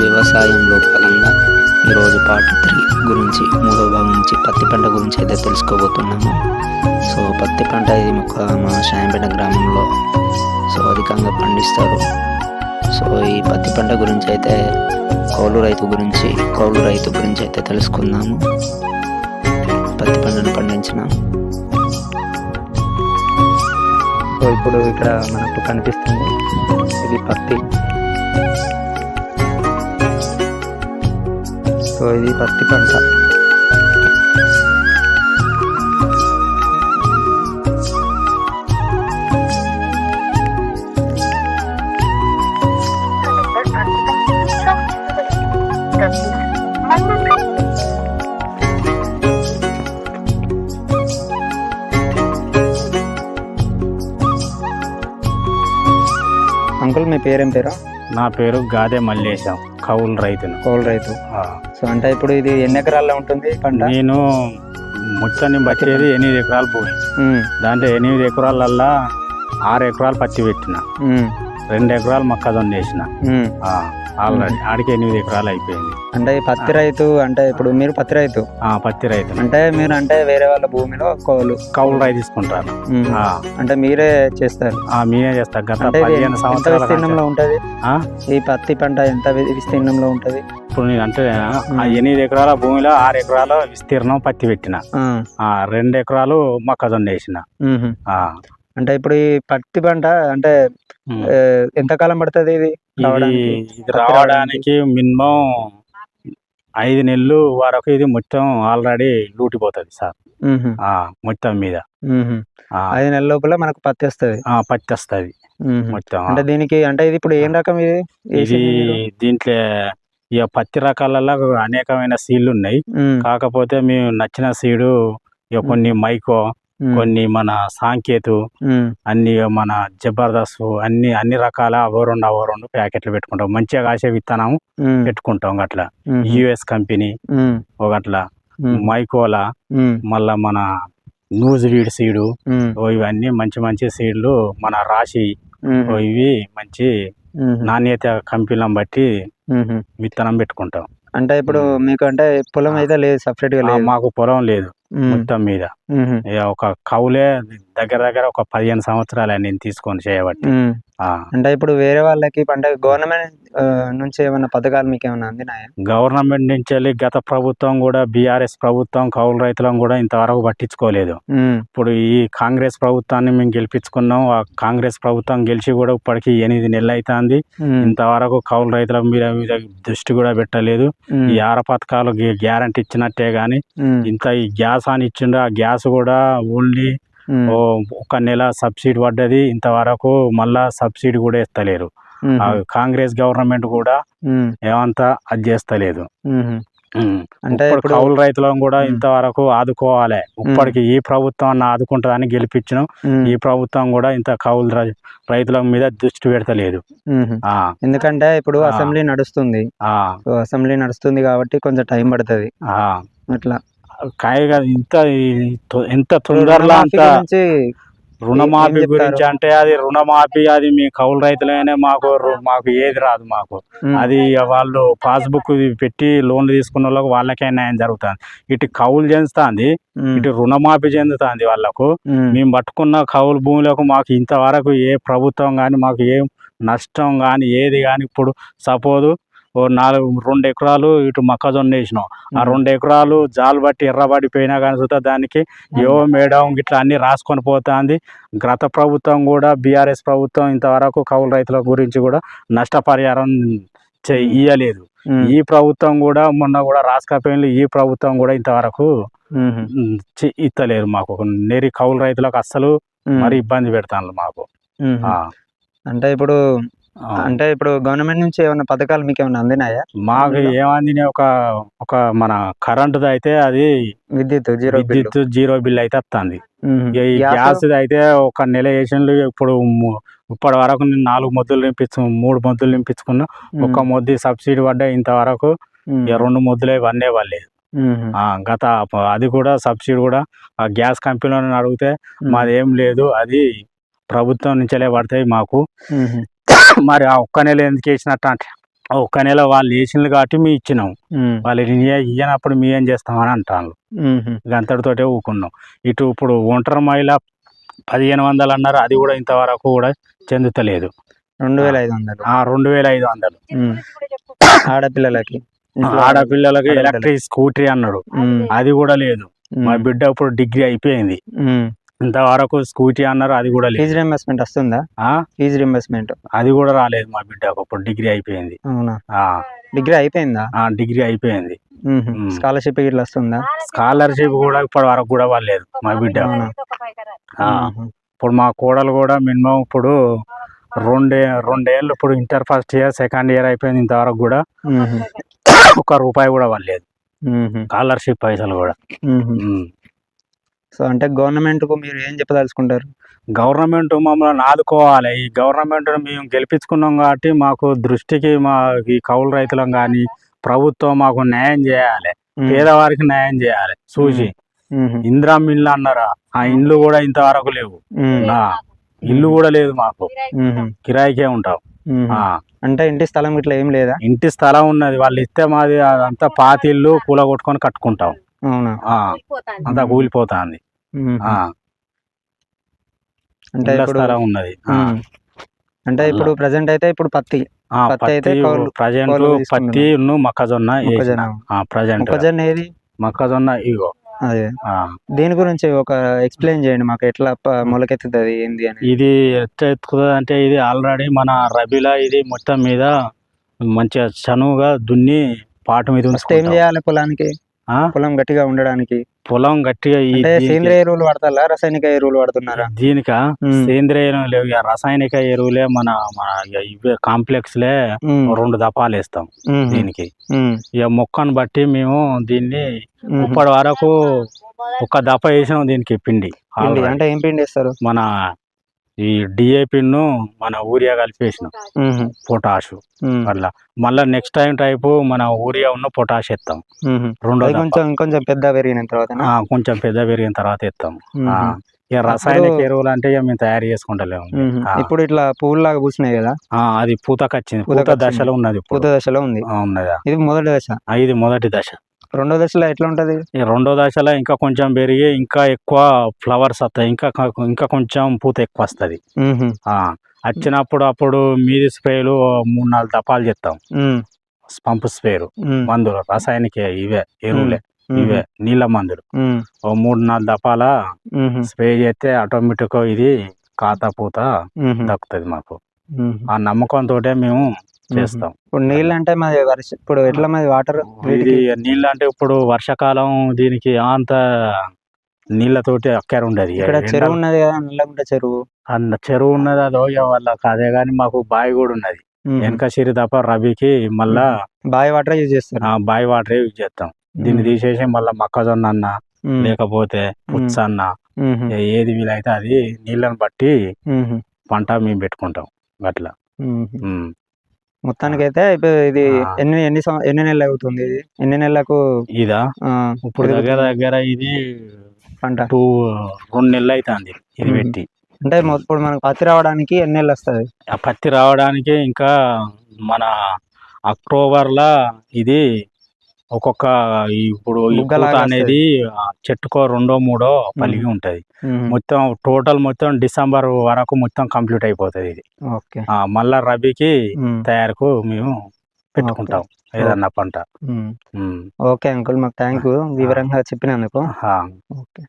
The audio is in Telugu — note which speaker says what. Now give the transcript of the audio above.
Speaker 1: వ్యవసాయంలో భాగంగా ఈరోజు పార్ట్ త్రీ గురించి మూడో భాగం నుంచి పత్తి పంట గురించి అయితే తెలుసుకోబోతున్నాము. సో పత్తి పంట ఇది ఒక మా శాంపేట గ్రామంలో సో అధికంగా పండిస్తారు. సో ఈ పత్తి పంట గురించి అయితే కౌలు రైతు గురించి కౌలు రైతు గురించి అయితే తెలుసుకుందాము. పత్తి పంటను పండించిన. సో ఇప్పుడు ఇక్కడ మనకు కనిపిస్తుంది ఇది పత్తి. సో ఇది పత్తి పంట. అంకుల్ మీ పేరేం పేరు?
Speaker 2: నా పేరు గాదే మల్లేశం కౌలు రైతును
Speaker 1: కౌలు రైతు. సో అంటే ఇప్పుడు ఇది ఎన్ని ఎకరాల్లో ఉంటుంది పంట?
Speaker 2: నేను ముచ్చని బట్టేది ఎనిమిది ఎకరాలు భూమి. దాంట్లో ఎనిమిది ఎకరాలల్లా ఆరు ఎకరాలు పత్తి పెట్టిన. రెండు ఎకరాలు మొక్కజొన్న వేసిన. ఆల్రెడీ ఆడికి ఎనిమిది ఎకరాలు అయిపోయింది.
Speaker 1: అంటే ఈ పత్తి రైతు అంటే ఇప్పుడు మీరు పత్తి రైతు?
Speaker 2: ఆ పత్తి రైతును
Speaker 1: అంటే మీరు అంటే వేరే వాళ్ళ భూమిలో కౌలు.
Speaker 2: కౌలు రైతు తీసుకుంటాను
Speaker 1: ఉమ్.
Speaker 2: ఆ,
Speaker 1: అంటే మీరే చేస్తారు.
Speaker 2: ఆ, మీనే చేస్తా గత పదిహేను సంవత్సరాల
Speaker 1: విస్తీర్ణంలో ఉంటది? ఈ పత్తి పంట ఎంత విస్తీర్ణంలో ఉంటది?
Speaker 2: ఇప్పుడు నేను అంటే ఎనిమిది ఎకరాల భూమిలో ఆరు ఎకరాలు విస్తీర్ణం పత్తి పెట్టిన. రెండు ఎకరాలు మొక్కజొన్న వేసిన.
Speaker 1: అంటే ఇప్పుడు ఈ పత్తి పంట అంటే ఎంత కాలం పడుతుంది ఇది
Speaker 2: ఇది
Speaker 1: రావడానికి?
Speaker 2: మినిమం ఐదు నెలలు వరకు ఇది మొత్తం ఆల్రెడీ లూటిపోతుంది సార్. మొత్తం మీద.
Speaker 1: ఐదు నెలల లోపల మనకు పత్తి వస్తుంది?
Speaker 2: ఆ, పత్తి వస్తుంది. మొత్తం
Speaker 1: అంటే దీనికి అంటే ఇది ఇప్పుడు ఏం రకం ఇది?
Speaker 2: ఇది? దీంట్లో ఇక పత్తి రకాలలో అనేకమైన సీడ్లు ఉన్నాయి. కాకపోతే మేము నచ్చిన సీడు ఇక కొన్ని మైకో కొన్ని మన సాంకేతు అన్ని మన జబర్దస్త్ అన్ని అన్ని రకాల అవో రెండు అవో రెండు ప్యాకెట్లు పెట్టుకుంటాం. మంచిగా కాసే విత్తనం పెట్టుకుంటాం అట్లా యుఎస్ కంపెనీ
Speaker 1: ఉమ్,
Speaker 2: ఒక అట్లా
Speaker 1: ఉమ్,
Speaker 2: మైకోలా మళ్ళా మన న్యూజ్ రీడ్ సీడు ఇవన్నీ మంచి మంచి సీడ్లు మన రాశి ఇవి మంచి నాణ్యత కంపెనీలను బట్టి. విత్తనం పెట్టుకుంటాం.
Speaker 1: అంటే ఇప్పుడు మీకు అంటే పొలం అయితే లేదు
Speaker 2: సపరేట్గా
Speaker 1: లేదు.
Speaker 2: మాకు పొలం లేదు మొత్తం మీద. ఇక ఒక కౌలే దగ్గర దగ్గర ఒక పదిహేను సంవత్సరాలు నేను తీసుకొని చేయబట్టి.
Speaker 1: అంటే ఇప్పుడు వేరే వాళ్ళకి అంటే గవర్నమెంట్ నుంచి ఏమైనా పథకాలు మీకు ఏమైనా అందినాయా?
Speaker 2: గవర్నమెంట్ నుంచి వెళ్ళి గత ప్రభుత్వం కూడా బీఆర్ఎస్ ప్రభుత్వం కౌలు రైతులను కూడా ఇంతవరకు పట్టించుకోలేదు. ఇప్పుడు ఈ కాంగ్రెస్ ప్రభుత్వాన్ని మేము గెలిపించుకున్నాం. ఆ కాంగ్రెస్ ప్రభుత్వం గెలిచి కూడా ఇప్పటికి ఎనిమిది నెలలు అవుతుంది ఇంతవరకు కౌలు రైతుల మీద మీద దృష్టి కూడా పెట్టలేదు. ఈ ఆర పథకాలు గ్యారంటీ ఇచ్చినట్టే గాని ఇంత ఈ గ్యాస్ అని ఇచ్చిండు ఆ గ్యాస్ కూడా ఓన్లీ ఒక నెల సబ్సిడీ పడ్డది ఇంతవరకు మళ్ళా సబ్సిడీ కూడా ఇస్తలేరు. కాంగ్రెస్ గవర్నమెంట్ కూడా ఏమంతా అది చేస్తలేదు.
Speaker 1: అంటే
Speaker 2: కౌలు రైతులను కూడా. ఇంతవరకు ఆదుకోవాలి. ఇప్పటికి ఈ ప్రభుత్వం అన్న ఆదుకుంటుందని గెలిపించినాం. ఈ ప్రభుత్వం కూడా ఇంత కౌలు రైతుల మీద దృష్టి పెడతలేదు.
Speaker 1: ఎందుకంటే ఇప్పుడు. అసెంబ్లీ నడుస్తుంది. అసెంబ్లీ నడుస్తుంది కాబట్టి కొంచెం టైం పడుతుంది. అట్లా.
Speaker 2: కాయగా ఇంత ఎంత తొందరలో అంత రుణమాఫీ? గురించి అంటే అది రుణమాఫీ అది మీ కౌలు రైతులనే మాకు మాకు ఏది రాదు మాకు. అది వాళ్ళు పాస్బుక్ పెట్టి లోన్లు తీసుకున్న వాళ్ళకి వాళ్ళకే న్యాయం జరుగుతుంది. ఇటు కౌలు చెందుతుంది ఇటు రుణమాఫీ చెందుతుంది వాళ్ళకు. మేము పట్టుకున్న కౌలు భూములకు మాకు ఇంతవరకు ఏ ప్రభుత్వం కానీ మాకు ఏం నష్టం కానీ ఏది కానీ ఇప్పుడు సపోజ్ నాలుగు రెండు ఎకరాలు ఇటు మొక్కజొన్న వేసినాం. ఆ రెండు ఎకరాలు జాలు బట్టి ఎర్రబడిపోయినా కానీ సుతా దానికి ఏవో మేడం ఇట్లా అన్ని రాసుకొని పోతుంది. గత ప్రభుత్వం కూడా బీఆర్ఎస్ ప్రభుత్వం ఇంతవరకు కౌలు రైతుల గురించి కూడా నష్టపరిహారం ఇయ్యలేదు. ఈ ప్రభుత్వం కూడా మొన్న కూడా రాసుకపోయింది ఈ ప్రభుత్వం కూడా ఇంతవరకు ఇత్తలేరు మాకు. నేరి కౌలు రైతులకు అస్సలు మరి ఇబ్బంది పెడతాను మాకు.
Speaker 1: అంటే ఇప్పుడు. అంటే ఇప్పుడు గవర్నమెంట్ నుంచి ఏమైనా పథకాలు మీకు ఏమైనా అందినాయా?
Speaker 2: మాకు ఏమంది ఒక ఒక మన కరెంటుది అయితే అది
Speaker 1: విద్యుత్ జీరో
Speaker 2: విద్యుత్ జీరో బిల్ అయితే వస్తుంది
Speaker 1: గ్యాస్?
Speaker 2: అయితే ఒక నెల వేసిండ్లు ఇప్పుడు ఇప్పటి వరకు నేను నాలుగు మొద్దులు నింపించు మూడు మొద్దులు నింపించుకున్నా. ఒక్క మొద్దు సబ్సిడీ పడ్డా ఇంతవరకు రెండు మొద్దులే వన్నే వాళ్ళేది
Speaker 1: ఉమ్,
Speaker 2: ఆ, గత అది కూడా సబ్సిడీ కూడా ఆ గ్యాస్ కంపెనీలను అడిగితే మాది ఏం లేదు. అది ప్రభుత్వం నుంచెలే పడతాయి మాకు. మరి ఆ ఒక్క నెల ఎందుకు వేసినట్టు అంటే ఒక్క నెల వాళ్ళు వేసిండ్రు కాబట్టి మీ ఇచ్చినాం. వాళ్ళు ఇయ్య- ఇయ్యనప్పుడు మీ ఏం చేస్తామని అంటాను అంతటితోటే ఊకున్నాం. ఇటు ఇప్పుడు ఒంటరి మహిళ పదిహేను వందలు అన్నారు అది కూడా ఇంతవరకు కూడా చెందుతలేదు.
Speaker 1: రెండు వేల ఐదు వందలు.
Speaker 2: ఆ రెండు వేల ఐదు వందలు.
Speaker 1: ఆడపిల్లలకి
Speaker 2: ఆడపిల్లలకి
Speaker 1: ఆడపిల్లలు.
Speaker 2: ఎలక్ట్రిక్ స్కూటీ అన్నాడు. అది కూడా లేదు. మా బిడ్డ ఇప్పుడు డిగ్రీ అయిపోయింది. ఇంతవరకు స్కూటీ అన్నారు అది కూడా లేదు.
Speaker 1: ఫీజు రింబర్స్మెంట్ వస్తుందా?
Speaker 2: ఆ?
Speaker 1: ఫీజు రింబర్స్మెంట్
Speaker 2: అది కూడా రాలేదు మా బిడ్డకు ఇప్పుడు డిగ్రీ అయిపోయింది.
Speaker 1: అవునా?
Speaker 2: ఆ,
Speaker 1: డిగ్రీ అయిపోయిందా?
Speaker 2: ఆ, డిగ్రీ అయిపోయింది.
Speaker 1: స్కాలర్షిప్ ఇట్లా వస్తుందా?
Speaker 2: స్కాలర్షిప్ కూడా ఇప్పటి వరకు కూడా వాళ్ళలేదు మా బిడ్డ.
Speaker 1: అవునా?
Speaker 2: ఆ. ఇప్పుడు మా కోడలు కూడా మినిమం ఇప్పుడు రెండే రెండేళ్ళు ఇప్పుడు inter first year second year అయిపోయింది ఇంతవరకు కూడా. ఒక్క రూపాయి కూడా వాళ్ళలేదు. స్కాలర్షిప్ పైసలు కూడా. ఉమ్.
Speaker 1: సో అంటే గవర్నమెంట్కు మీరు ఏం చెప్పదలుచుకుంటారు?
Speaker 2: గవర్నమెంట్ మమ్మల్ని ఆదుకోవాలి. ఈ గవర్నమెంట్ మేము గెలిపించుకున్నాం కాబట్టి మాకు దృష్టికి మా ఈ కౌలు రైతులం కానీ ప్రభుత్వం మాకు న్యాయం చేయాలి. పేదవారికి న్యాయం చేయాలి. చూసి. ఇందిరా ఇల్లు అన్నారా? ఆ ఇండ్లు కూడా ఇంతవరకు లేవు. ఇల్లు కూడా లేదు మాకు. కిరాయికే ఉంటాం.
Speaker 1: అంటే ఇంటి స్థలం ఇట్లా ఏం లేదా?
Speaker 2: ఇంటి స్థలం ఉన్నది. వాళ్ళు ఇస్తే మాది అదంతా పాతి ఇల్లు కూల కొట్టుకొని కట్టుకుంటాం.
Speaker 1: అవునా?
Speaker 2: ఆ, అంతా కూలిపోతుంది
Speaker 1: అంటే ఇప్పుడు
Speaker 2: ఉన్నది.
Speaker 1: అంటే ఇప్పుడు ప్రజెంట్ అయితే ఇప్పుడు పత్తి.
Speaker 2: ఆ,
Speaker 1: పత్తి అయితే
Speaker 2: ప్రజెంట్. పత్తి మొక్కజొన్న
Speaker 1: మొక్కజొన్న.
Speaker 2: ప్రజెంట్
Speaker 1: మొక్కజొన్న ఏది?
Speaker 2: మొక్కజొన్న ఇగో.
Speaker 1: అదే.
Speaker 2: ఆ,
Speaker 1: దీని గురించి ఒక ఎక్స్ప్లెయిన్ చేయండి మాకు ఎట్లా మొలకెత్తుతుంది ఏంది అని
Speaker 2: ఇది ఎట్లా ఎత్తుకుతుంది అంటే ఇది ఆల్రెడీ మన రబీలా ఇది మొత్తం మీద మంచిగా చనువుగా దున్ని పాటు మీద
Speaker 1: ఏం. చేయాలి పొలానికి? పొలం గట్టిగా ఉండడానికి
Speaker 2: పొలం గట్టిగా
Speaker 1: సేంద్రియ ఎరువులు వాడతారా రసాయనిక ఎరువులు వాడుతున్నారా
Speaker 2: దీనిక. సేంద్రియ ఎరువులు రసాయనిక ఎరువులే మన ఇవే కాంప్లెక్స్ లే. రెండు దపాలు వేస్తాం. దీనికి. ఇక మొక్కను బట్టి మేము దీన్ని. ఇప్పటి వరకు ఒక దప వేసినాం దీనికి పిండి.
Speaker 1: అంటే ఏం పిండి వేస్తారు
Speaker 2: మన ఈ డిఏపిను మన ఊరియా కలిపేసినాం. పొటాషు. అట్లా మళ్ళీ నెక్స్ట్ టైం టైపు మన ఊరియా ఉన్న పొటాష్ ఎత్తాం. రెండో.
Speaker 1: కొంచెం ఇంకొంచెం పెద్ద పెరిగిన తర్వాత
Speaker 2: కొంచెం పెద్ద పెరిగిన తర్వాత ఎత్తాం. ఇక రసాయనిక ఎరువులు అంటే ఇక మేము తయారు చేసుకుంటలేము.
Speaker 1: ఇప్పుడు ఇట్లా పువ్వులాగా పూసినాయి కదా?
Speaker 2: అది పూతకొచ్చింది పూత. దశలో ఉన్నది
Speaker 1: పూత దశలో ఉంది.
Speaker 2: ఉన్నదా.
Speaker 1: ఇది మొదటి దశ?
Speaker 2: ఇది మొదటి దశ.
Speaker 1: రెండో దశలో ఎట్లా ఉంటది
Speaker 2: రెండో దశలో ఇంకా కొంచెం పెరిగి ఇంకా ఎక్కువ ఫ్లవర్స్ వస్తాయి ఇంకా ఇంకా కొంచెం పూత ఎక్కువ వస్తుంది. వచ్చినప్పుడు అప్పుడు మీది స్ప్రేలు మూడు నాలుగు దపాలు చెప్తాం
Speaker 1: ఉమ్.
Speaker 2: పంపు స్ప్రేలు. మందులు రసాయనిక ఇవే ఎరువులే. ఇవే నీళ్ళ మందులు. ఓ మూడు నాలుగు దపాల. స్ప్రే చేస్తే ఆటోమేటిక్ ఇది కాత పూత. దక్కుతుంది మాకు. ఆ నమ్మకంతో మేము చేస్తాం.
Speaker 1: ఇప్పుడు నీళ్ళు అంటే మాది వర్ష ఇప్పుడు ఎట్లా మాది వాటర్
Speaker 2: ఇది నీళ్ళు అంటే ఇప్పుడు వర్షాకాలం దీనికి అంత నీళ్ళతోటి అక్కర ఉండదు.
Speaker 1: ఇక్కడ చెరువు ఉన్నది కదా నల్లగుంట చెరువు.
Speaker 2: అన్న చెరువు ఉన్నది అదో వాళ్ళకి అదే కానీ మాకు బావి కూడా ఉన్నది. వెనక సిరి తప్ప రబీకి మళ్ళా
Speaker 1: బావి వాటర్ యూజ్ చేస్తారు.
Speaker 2: ఆ బావి వాటరే యూజ్ చేస్తాం. దీన్ని తీసేసి మళ్ళీ మొక్కజొన్న అన్న. లేకపోతే పుచ్చ అన్న ఏది వీలైతే అది నీళ్ళని బట్టి. పంట మేము పెట్టుకుంటాం అట్లా
Speaker 1: మొత్తానికైతే ఇప్పుడు ఇది. ఎన్ని ఎన్ని ఎన్ని నెలలు అవుతుంది ఇది? ఎన్ని నెలలకు
Speaker 2: ఇదా? ఇప్పుడు దగ్గర దగ్గర ఇది
Speaker 1: పంట.
Speaker 2: టూ రెండు నెలలు అవుతుంది ఇది. పెట్టి.
Speaker 1: అంటే ఇప్పుడు మనకు పత్తి రావడానికి ఎన్ని నెలలు వస్తుంది
Speaker 2: ఆ పత్తి రావడానికి ఇంకా మన అక్టోబర్లో ఇది ఒక్కొక్క ఇప్పుడు ఈ పూత అనేది చెట్టుకో రెండో మూడో పలిగి ఉంటది. మొత్తం టోటల్ మొత్తం డిసెంబర్ వరకు మొత్తం కంప్లీట్ అయిపోతుంది ఇది. మళ్ళా రబీకి. తయారుకు మేము పెట్టుకుంటాం ఏదన్నా పంట.
Speaker 1: ఓకే అంకుల్ మాకు థ్యాంక్ యూ వివరంగా చెప్పినందుకు. ఓకే.